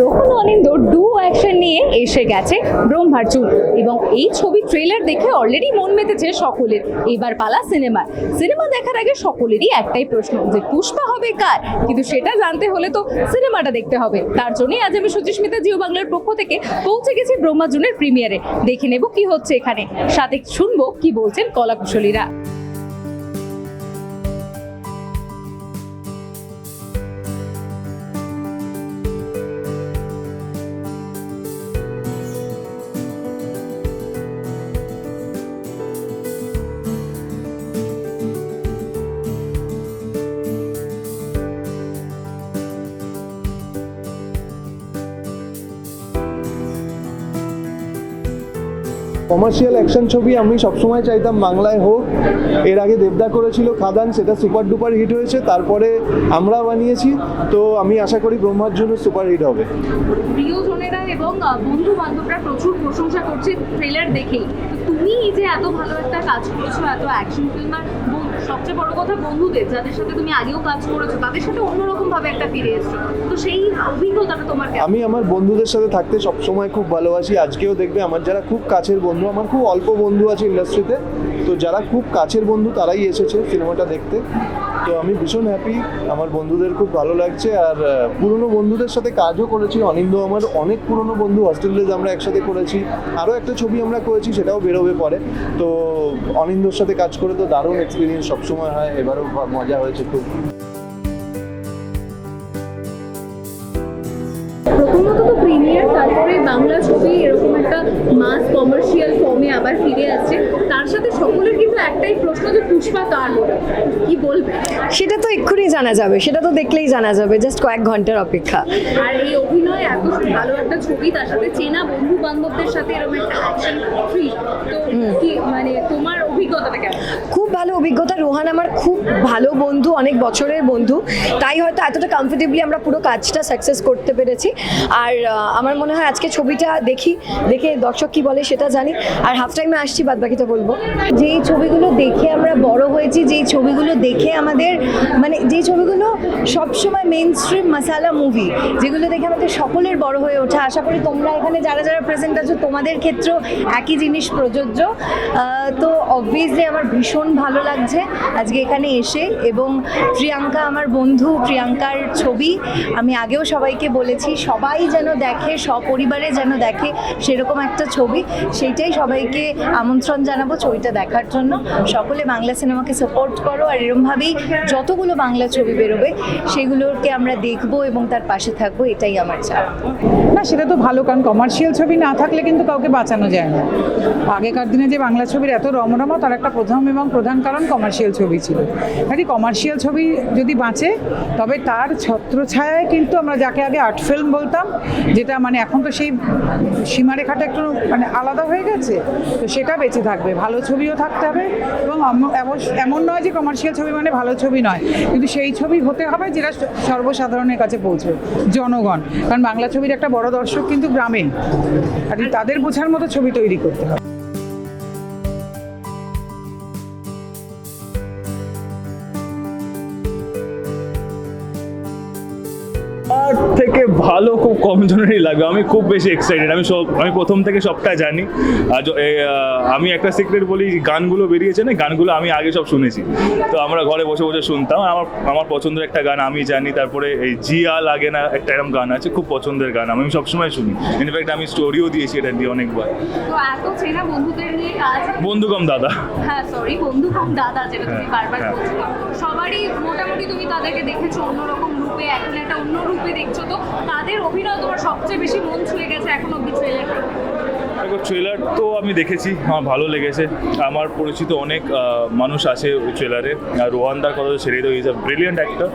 Rohan Anindya do action নিয়ে এসে গেছে ব্রহ্মার চুল। এবং এই ছবি ট্রেলার দেখে অলরেডি মন মেতেছে সকলের। এবার পালা সিনেমা সিনেমা দেখার আগে সকলেরই একটাই প্রশ্ন যে পুষ্পা হবে কার? কিন্তু সেটা জানতে হলে তো সিনেমাটা দেখতে হবে। তার জন্যই আজ আমি সুচিস্মিতা জিও বাংলার পক্ষ থেকে পৌঁছে গেছি ব্রহ্মাজুনের প্রিমিয়ারে দেখে নেব কি হচ্ছে এখানে। সাথে শুনব কি বলছেন কলাকুশলীরা। কমার্শিয়াল অ্যাকশন ছবি আমি সবসময় চাইতাম বাংলায় হোক। এর আগে দেবদা করেছিল খাদান, সেটা সুপার ডুপার হিট হয়েছে, তারপরে আমরা বানিয়েছি। তো আমি আশা করি ব্রহ্মার জন্য সুপার হিট হবে প্রিয়জনেরা এবং বন্ধু বান্ধবরা প্রচুর প্রশংসা করছে ট্রেলার দেখেই। তুমি যে এত ভালো একটা কাজ করেছ, এত অ্যাকশন সবচেয়ে বড় কথা বন্ধুদের, যাদের সাথে তুমি আগেও কাজ করেছ, তাদের সাথে অন্যরকম ভাবে একটা ফিরে এসছো। তো সেই অভিজ্ঞতাটা তোমার আমি আমার বন্ধুদের সাথে থাকতে সবসময় খুব ভালোবাসি। আজকেও দেখবে আমার যারা খুব কাছের বন্ধু, আমার খুব অল্প বন্ধু আছে ইন্ডাস্ট্রিতে তো যারা খুব কাছের বন্ধু তারাই এসেছে সিনেমাটা দেখতে। তো আমি ভীষণ হ্যাপি আমার বন্ধুদের খুব ভালো লাগছে আর পুরনো বন্ধুদের সাথে কাজও করেছি। অনিন্দ আমার অনেক পুরনো বন্ধু হস্টেল ডেজ আমরা একসাথে করেছি। আরও একটা ছবি আমরা করেছি, সেটাও বেরোবে পরে। তো অনিন্দর সাথে কাজ করে তো দারুণ এক্সপিরিয়েন্স সবসময় হয়, এবারও মজা হয়েছে খুব। প্রথমত তো প্রিমিয়ার তারপরে বাংলা ছবি, এরকম একটা মাস ফর্মে আবার ফিরে আসছে। তার সাথে সকলের কিন্তু একটাই প্রশ্ন যে পুষ্পা কার কি বলবে? সেটা তো এক্ষুনি জানা যাবে। সেটা তো দেখলেই জানা যাবে জাস্ট কয়েক ঘণ্টার অপেক্ষা। আর এই অভিনয় এত ভালো একটা ছবি তার সাথে চেনা বন্ধু বান্ধবদের সাথে এরকম একটা অ্যাকশন থ্রি তো কি মানে তোমার অভিজ্ঞতাটা কেমন খুব ভালো অভিজ্ঞতা। রোহান আমার খুব ভালো বন্ধু, অনেক বছরের বন্ধু। তাই হয়তো এতটা কমফোর্টেবলি আমরা পুরো কাজটা সাকসেস করতে পেরেছি। আর আমার মনে হয় আজকে ছবিটা দেখি, দেখে দর্শক কি বলে সেটা জানি। আর হাফ টাইমে আসছি বাদ বাকিটা বলব। যেই ছবিগুলো দেখে আমরা বড় হয়েছি, যেই ছবিগুলো দেখে আমাদের মানে যেই ছবিগুলো সবসময় মেন স্ট্রিম মশালা মুভি যেগুলো দেখে আমাদের সকলের বড় হয়ে ওঠা। আশা করি তোমরা এখানে যারা যারা প্রেজেন্ট আছো, তোমাদের ক্ষেত্রেও একই জিনিস প্রযোজ্য। তো অবভিয়াসলি আমার ভীষণ ভালো লাগছে। আজকে এখানে এসে এবং প্রিয়াঙ্কা আমার বন্ধু, প্রিয়াঙ্কার ছবি। আমি আগেও সবাইকে বলেছি, সবাই যেন দেখে, সপরিবারে যেন দেখে সেরকম একটা ছবি। সেইটাই সবাইকে আমন্ত্রণ জানাব ছবিটা দেখার জন্য। সকলে বাংলা সিনেমাকে সাপোর্ট করো আর এরমভাবেই যতগুলো বাংলা ছবি বেরোবে, সেগুলোকে আমরা দেখব এবং তার পাশে থাকব, এটাই আমার চাওয়া। না, সেটা তো ভালো, কারণ কমার্শিয়াল ছবি না থাকলে কিন্তু কাউকে বাঁচানো যায় না। আগেকার দিনে যে বাংলা ছবির এত রমরমা, তার একটা প্রথম এবং প্রধান কারণ কমার্শিয়াল ছবি ছিল। কাজে কমার্শিয়াল ছবি যদি বাঁচে, তবে তার ছত্রছায়ায় কিন্তু আমরা যাকে আগে আর্ট ফিল্ম বলতাম, যেটা মানে এখন তো সেই সীমারেখাটা একটু মানে আলাদা হয়ে গেছে, তো সেটা বেঁচে থাকবে। ভালো ছবিও থাকতে হবে এবং এমন- নয় যে কমার্শিয়াল ছবি মানে ভালো ছবি নয়, কিন্তু সেই ছবি হতে হবে যেটা সর্বসাধারণের কাছে পৌঁছবে, জনগণ। কারণ বাংলা ছবির একটা বড় দর্শক কিন্তু গ্রামে। আর তাদের বোঝার মতো ছবি তৈরি করতে হবে। ভালো খুব কম জনেরই লাগবে। আমি খুব বেশি এক্সাইটেড আমি সব আমি প্রথম থেকে সবটা জানি। আর আমি একটা সিক্রেট বলি গানগুলো বেরিয়েছে না গানগুলো আমি আগে সব শুনেছি। তো আমরা ঘরে বসে বসে শুনতাম আমার আমার পছন্দের একটা গান আমি জানি তারপরে এই জিয়া লাগে না একটা এরকম গান আছে খুব পছন্দের গান আমি সবসময় শুনি। ইনফ্যাক্ট আমি স্টোরিও দিয়েছি এটা দিয়ে অনেকবার। তো এত চেনা বন্ধুদের নিয়ে কাজ বন্ধু কম দাদা। হ্যাঁ সরি বন্ধু কম দাদা যেটা তুমি হ্যাঁ, বারবার হ্যাঁ। বলছো সবারই মোটামুটি তুমি তাদেরকে দেখেছ অন্যরকম রূপে এখন একটা অন্য রূপে দেখছ তো তাদের অভিনয় তোমার সবচেয়ে বেশি মন ছুঁয়ে গেছে এখন অব্দি ট্রেলার ট্রেলার তো আমি দেখেছি, আমার ভালো লেগেছে। আমার পরিচিত অনেক মানুষ আছে ওই ট্রেলারে আর রোহানদার কথা ছেড়ে দেবো ইজ আ ব্রিলিয়েন্ট অ্যাক্টর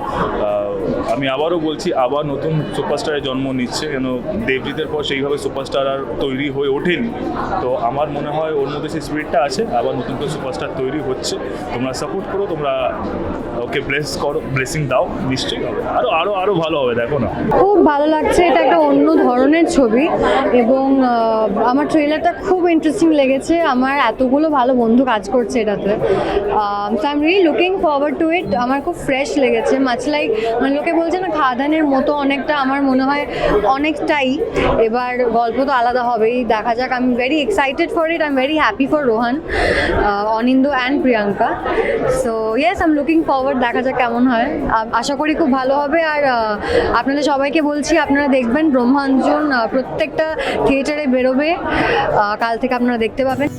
আমি আবারও বলছি, আবার নতুন সুপারস্টারের জন্ম নিচ্ছে, কেন দেবজিতের পর সেইভাবে সুপারস্টার আর তৈরি হয়ে ওঠেনি। তো আমার মনে হয় ওর মধ্যে সেই স্পিরিটটা আছে, আবার নতুন করে সুপারস্টার তৈরি হচ্ছে। তোমরা সাপোর্ট করো, তোমরা ওকে ব্লেস করো ব্লেসিং দাও, নিশ্চয়ই হবে। আরও আরও আরও ভালো হবে, দেখো না। খুব ভালো লাগছে, এটা একটা অন্য ধরনের ছবি এবং আমার ট্রেলারটা খুব ইন্টারেস্টিং লেগেছে। আমার এতগুলো ভালো বন্ধু কাজ করছে এটাতে। So I am really looking forward to it আমার খুব ফ্রেশ লেগেছে মাছ লাইক মানে লোকে বলছে না, খাদানের মতো অনেকটা আমার মনে হয় অনেকটাই। এবার গল্প তো আলাদা হবেই। দেখা যাক I am very excited for it I am very happy for Rohan Anindu and Priyanka. So yes I am looking forward দেখা যাক কেমন হয়। আশা করি খুব ভালো হবে। আর আপনাদের সবাইকে বলছি, আপনারা দেখবেন ব্রহ্মাঞ্জন প্রত্যেকটা থিয়েটারে বেরোবে। কাল থেকে আপনারা দেখতে পাবেন।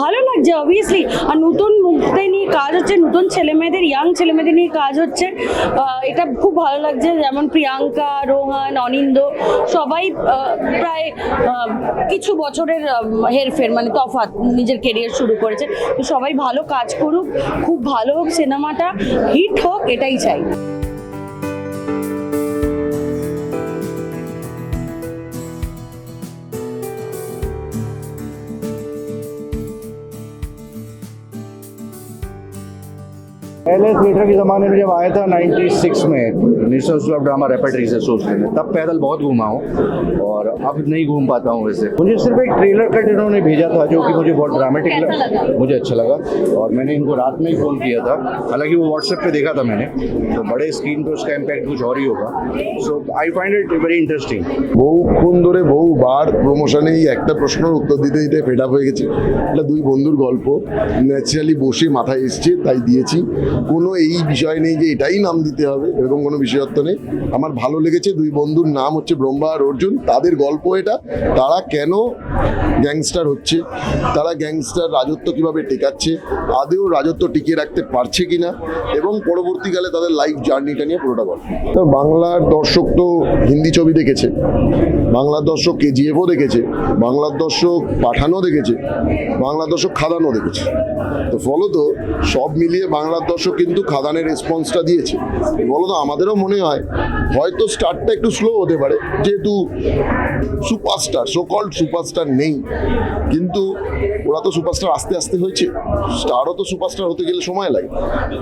ভালো লাগছে অবভিয়াসলি আর নতুন মুখদের নিয়ে কাজ হচ্ছে, নতুন ছেলে মেয়েদের ইয়াং ছেলে মেয়েদের নিয়ে কাজ হচ্ছে। এটা খুব ভালো লাগছে, যেমন প্রিয়াঙ্কা, রোহান, অনিন্দ, সবাই প্রায় কিছু বছরের হেরফের মানে তফাৎ নিজের কেরিয়ার শুরু করেছে। তো সবাই ভালো কাজ করুক, খুব ভালো হোক সিনেমাটা, হিট হোক, এটাই চাই। पहले थिएटर के ज़माने में जब आया था 96 में नेशनल क्लब ड्रामा रेपेटरी से सोचने में तब पैदल बहुत घूमा हूँ और अब नहीं घूम पाता हूँ वैसे मुझे सिर्फ एक ट्रेलर कट इन्होंने भेजा था जो कि मुझे बहुत ड्रामेटिक कैसा लगा? लगा मुझे अच्छा लगा और मैंने इनको रात में ही फ़ोन किया था हालांकि वो व्हाट्सएप पे देखा था मैंने तो बड़े स्क्रीन पे उसका इम्पैक्ट कुछ और ही होगा so I find it very interesting বহুক্ষণ ধরে বহুবার প্রমোশনে এই একটা প্রশ্নের উত্তর দিতে দিতে ফেড আপ হয়ে গেছি এটা দুই বন্ধুর গল্প ন্যাচারালি বসে মাথায় এসছে তাই দিয়েছি কোনো এই বিষয় নেই যে এটাই নাম দিতে হবে, এরকম কোনো বিষয়ত্ব নেই। আমার ভালো লেগেছে, দুই বন্ধুর নাম হচ্ছে ব্রহ্মা আর অর্জুন, তাদের গল্প এটা। তারা কেন গ্যাংস্টার হচ্ছে? তারা গ্যাংস্টার রাজত্ব কীভাবে টেকাচ্ছে? আদেও রাজত্ব টিকিয়ে রাখতে পারছে কিনা? এবং পরবর্তীকালে তাদের লাইফ জার্নিটা নিয়ে পুরোটা গল্প তো বাংলার দর্শক তো হিন্দি ছবি দেখেছে, বাংলার দর্শক কেজিএফও দেখেছে, বাংলার দর্শক পাঠানো দেখেছে, বাংলার দর্শক খাদানও দেখেছে। তো ফলত সব মিলিয়ে বাংলার দর্শক কিন্তু খাদানের রেসপন্সটা দিয়েছে। বলতো, আমাদেরও মনে হয়, হয়তো স্টার্টটা একটু স্লো হতে পারে, যেহেতু সুপারস্টার সোকল্ড সুপারস্টার নেই। কিন্তু ওরা তো সুপারস্টার আস্তে আস্তে হয়েছে স্টারও তো সুপারস্টার হতে গেলে সময় লাগে।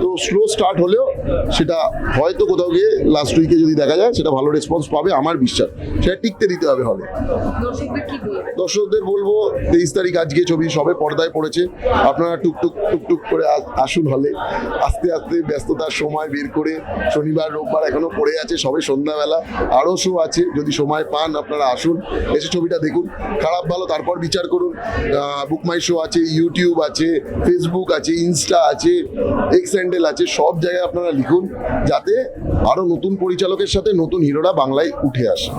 তো স্লো স্টার্ট হলেও সেটা হয়তো কোথাও গিয়ে লাস্ট উইকে যদি দেখা যায় সেটা ভালো রেসপন্স পাবে আমার বিশ্বাস। সেটা টিকতে দিতে হবে হলে। দর্শকদের বলব তেইশ তারিখ আজকে ছবি সবে পর্দায় পড়েছে। আপনারা টুকটুক টুকটুক করে আসুন হলে। আস্তে আস্তে ব্যস্ততার সময় বের করে শনিবার রোববার এখনও পড়ে আছে সবে সন্ধ্যাবেলা। আরও শো আছে যদি সময় পান আপনারা আসুন। এসে ছবিটা দেখুন। খারাপ ভালো তারপর বিচার করুন। বুক মাই শো আছে ইউটিউব আছে ফেসবুক আছে ইনস্টা আছে এক্স হ্যান্ডেল আছে, সব জায়গায় আপনারা লিখুন যাতে আরও নতুন পরিচালকের সাথে নতুন হিরোরা বাংলায় উঠে আসে।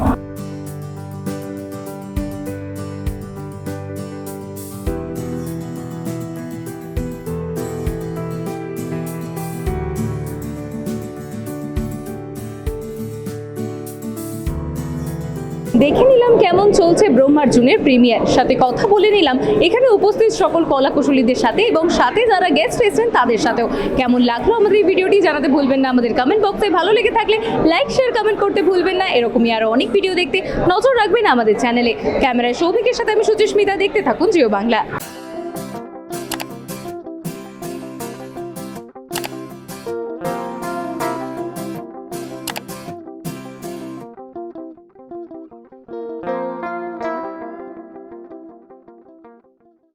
দেখে নিলাম কেমন চলছে ব্রহ্মার্জুনের প্রিমিয়ার। সাথে কথা বলে নিলাম এখানে উপস্থিত সকল কলা কুশলীদের সাথে এবং সাথে যারা গেস্ট এসেছেন তাদের সাথেও। কেমন লাগল আমাদের এই ভিডিওটি জানাতে ভুলবেন না আমাদের কমেন্ট বক্সে ভালো লেগে থাকলে লাইক শেয়ার কমেন্ট করতে ভুলবেন না। এরকমই আরও অনেক ভিডিও দেখতে নজর রাখবেন আমাদের চ্যানেলে ক্যামেরায় সৌভিকের সাথে আমি সুচিস্মিতা দেখতে থাকুন জিও বাংলা।